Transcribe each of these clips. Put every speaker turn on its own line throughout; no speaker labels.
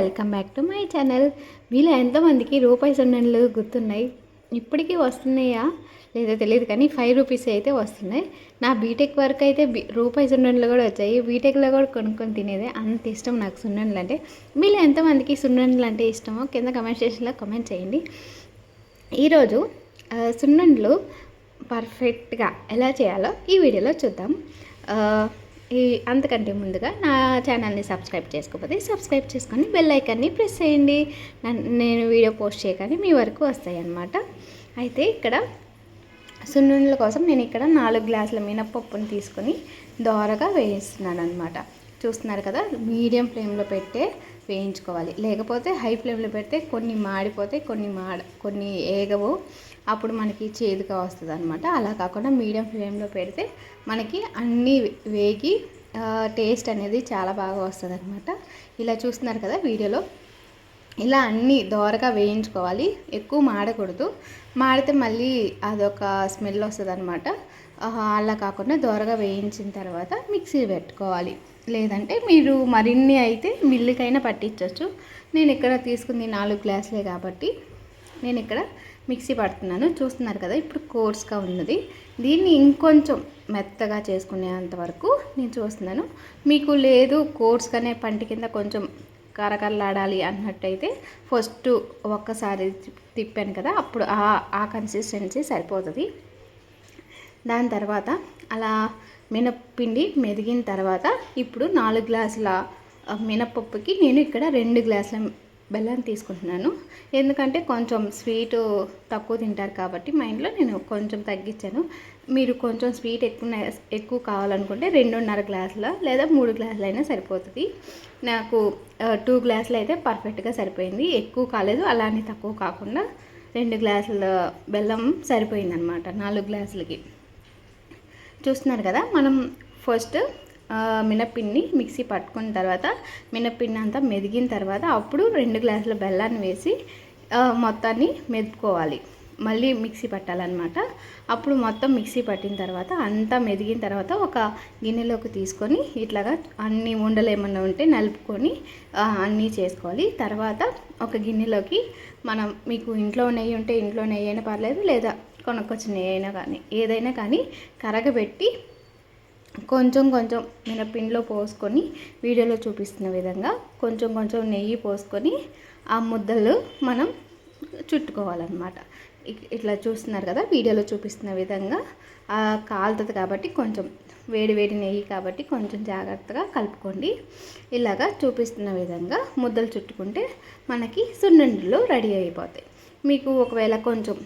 welcome back to my channel మీలో ఎంతమందికి రూపాయి సున్నలు గుర్తున్నాయి ఇప్పటికీ వస్తున్నాయా లేదా తెలియదు కానీ ఫైవ్ రూపీస్ అయితే వస్తున్నాయి నా బీటెక్ వరకు అయితే బీ రూపాయి సున్నలు కూడా వచ్చాయి బీటెక్లో కూడా కొనుక్కొని తినేదే అంత ఇష్టం నాకు సున్నలు అంటే మీలో ఎంతమందికి సున్నలు అంటే ఇష్టమో కింద కమెంట్ సెక్షన్లో కమెంట్ చేయండి ఈరోజు సున్నుండ్లు పర్ఫెక్ట్గా ఎలా చేయాలో ఈ వీడియోలో చూద్దాం ఈ అంతకంటే ముందుగా నా ఛానల్ని సబ్స్క్రైబ్ చేసుకోకపోతే సబ్స్క్రైబ్ చేసుకొని బెల్ ఐకాన్ని ప్రెస్ చేయండి నేను వీడియో పోస్ట్ చేయగానే మీ వరకు వస్తాయి అన్నమాట అయితే ఇక్కడ సున్నుండల కోసం నేను ఇక్కడ నాలుగు గ్లాసుల మినప్పప్పుని తీసుకొని దోరగా వేయిస్తున్నాను అనమాట చూస్తున్నారు కదా మీడియం ఫ్లేమ్లో పెట్టే వేయించుకోవాలి లేకపోతే హై ఫ్లేమ్లో పెడితే కొన్ని మాడిపోతాయి కొన్ని మాడ కొన్ని ఏగవు అప్పుడు మనకి చేదుగా వస్తుంది అనమాట అలా కాకుండా మీడియం ఫ్లేమ్లో పెడితే మనకి అన్నీ వేగి టేస్ట్ అనేది చాలా బాగా వస్తుంది అనమాట ఇలా చూస్తున్నారు కదా వీడియోలో ఇలా అన్నీ దోరగా వేయించుకోవాలి ఎక్కువ మాడకూడదు మాడితే మళ్ళీ అదొక స్మెల్ వస్తుంది అనమాట అలా కాకుండా దోరగా వేయించిన తర్వాత మిక్సీ పెట్టుకోవాలి లేదంటే మీరు మరిన్ని అయితే మిల్లుకైనా పట్టించవచ్చు నేను ఇక్కడ తీసుకుంది నాలుగు గ్లాసులే కాబట్టి నేను ఇక్కడ మిక్సీ పడుతున్నాను చూస్తున్నారు కదా ఇప్పుడు కోర్స్గా ఉన్నది దీన్ని ఇంకొంచెం మెత్తగా చేసుకునేంత వరకు నేను చూస్తున్నాను మీకు లేదు కోర్స్గానే పంటి కింద కొంచెం కరకరలాడాలి అన్నట్టయితే ఫస్ట్ ఒక్కసారి తిప్పాను కదా అప్పుడు ఆ కన్సిస్టెన్సీ సరిపోతుంది దాని తర్వాత అలా మినప్పిండి మెదిగిన తర్వాత ఇప్పుడు నాలుగు గ్లాసుల మినపప్పుకి నేను ఇక్కడ రెండు గ్లాసుల బెల్లం తీసుకుంటున్నాను ఎందుకంటే కొంచెం స్వీట్ తక్కువ తింటారు కాబట్టి మా ఇంట్లో నేను కొంచెం తగ్గించాను మీరు కొంచెం స్వీట్ ఎక్కువ ఎక్కువ కావాలనుకుంటే రెండున్నర గ్లాసుల లేదా మూడు గ్లాసులు అయినా సరిపోతుంది నాకు టూ గ్లాసులు అయితే పర్ఫెక్ట్గా సరిపోయింది ఎక్కువ కాలేదు అలానే తక్కువ కాకుండా రెండు గ్లాసుల బెల్లం సరిపోయిందనమాట నాలుగు గ్లాసులకి చూస్తున్నారు కదా మనం ఫస్ట్ మినపిండిని మిక్సీ పట్టుకున్న తర్వాత మినపిండి అంతా మెదిగిన తర్వాత అప్పుడు రెండు గ్లాసుల బెల్లాన్ని వేసి మొత్తాన్ని మెదుపుకోవాలి మళ్ళీ మిక్సీ పట్టాలన్నమాట అప్పుడు మొత్తం మిక్సీ పట్టిన తర్వాత అంతా మెదిగిన తర్వాత ఒక గిన్నెలోకి తీసుకొని ఇట్లాగా అన్ని ఉండలు ఏమన్నా ఉంటే నలుపుకొని అన్నీ చేసుకోవాలి తర్వాత ఒక గిన్నెలోకి మనం మీకు ఇంట్లో నెయ్యి ఉంటే ఇంట్లో నెయ్యి అయినా పర్లేదు లేదా కొనుక్కొచ్చిన నెయ్యి అయినా కానీ ఏదైనా కానీ కరగబెట్టి కొంచెం కొంచెం మినపిండిలో పోసుకొని వీడియోలో చూపిస్తున్న విధంగా కొంచెం కొంచెం నెయ్యి పోసుకొని ఆ ముద్దలు మనం చుట్టుకోవాలన్నమాట ఇట్లా చూస్తున్నారు కదా వీడియోలో చూపిస్తున్న విధంగా కాలుతుంది కాబట్టి కొంచెం వేడి వేడి నెయ్యి కాబట్టి కొంచెం జాగ్రత్తగా కలుపుకోండి ఇలాగా చూపిస్తున్న విధంగా ముద్దలు చుట్టుకుంటే మనకి సున్నుండలు రెడీ అయిపోతాయి మీకు ఒకవేళ కొంచెం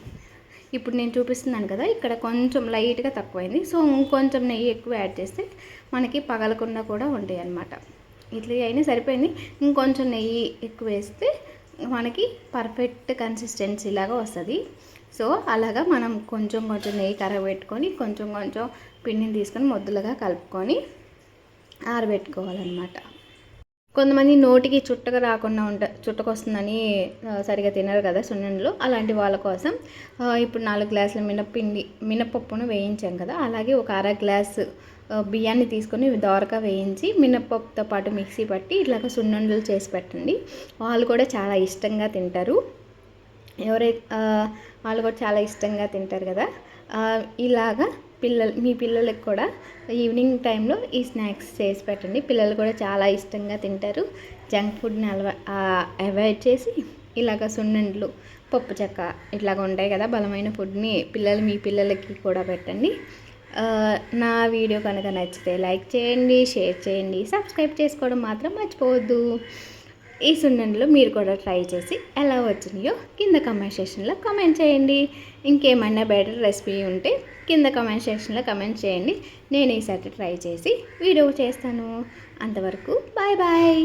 ఇప్పుడు నేను చూపిస్తున్నాను కదా ఇక్కడ కొంచెం లైట్గా తక్కువైంది సో ఇంకొంచెం నెయ్యి ఎక్కువ యాడ్ చేస్తే మనకి పగలకుండా కూడా ఉంటాయి అన్నమాట ఇట్లా అయినా సరిపోయింది ఇంకొంచెం నెయ్యి ఎక్కువ వేస్తే మనకి పర్ఫెక్ట్ కన్సిస్టెన్సీ లాగా వస్తుంది సో అలాగా మనం కొంచెం కొంచెం నెయ్యి కరగబెట్టుకొని కొంచెం కొంచెం పిండిని తీసుకొని ముద్దలుగా కలుపుకొని ఆరబెట్టుకోవాలన్నమాట కొంతమంది నోటికి చుట్టగా రాకుండా ఉంట చుట్టకొస్తుందని సరిగా తినరు కదా సున్నుండలు అలాంటి వాళ్ళ కోసం ఇప్పుడు నాలుగు గ్లాసుల మినపిండి మినపప్పును వేయించాం కదా అలాగే ఒక అర గ్లాసు బియ్యాన్ని తీసుకొని దోరగా వేయించి మినపప్పుతో పాటు మిక్సీ పట్టి ఇట్లాగ సున్నుండలు చేసి పెట్టండి వాళ్ళు కూడా చాలా ఇష్టంగా తింటారు ఎవరైతే వాళ్ళు కూడా చాలా ఇష్టంగా తింటారు కదా ఇలాగా పిల్లలు మీ పిల్లలకు కూడా ఈవినింగ్ టైంలో ఈ స్నాక్స్ చేసి పెట్టండి పిల్లలు కూడా చాలా ఇష్టంగా తింటారు జంక్ ఫుడ్ని అలవా అవాయిడ్ చేసి ఇలాగ సున్నుండ్లు పప్పు చెక్క ఇట్లాగ ఉంటాయి కదా బలమైన ఫుడ్ని పిల్లలు మీ పిల్లలకి కూడా పెట్టండి నా వీడియో కనుక నచ్చితే లైక్ చేయండి షేర్ చేయండి సబ్స్క్రైబ్ చేసుకోవడం మాత్రం మర్చిపోవద్దు ఈ సున్నుండలు మీరు కూడా ట్రై చేసి ఎలా వచ్చినాయో కింద కమెంట్ సెక్షన్లో కమెంట్ చేయండి ఇంకేమైనా బెటర్ రెసిపీ ఉంటే కింద కమెంట్ సెక్షన్లో కమెంట్ చేయండి నేను ఈసారి ట్రై చేసి వీడియో చేస్తాను అంతవరకు బాయ్ బాయ్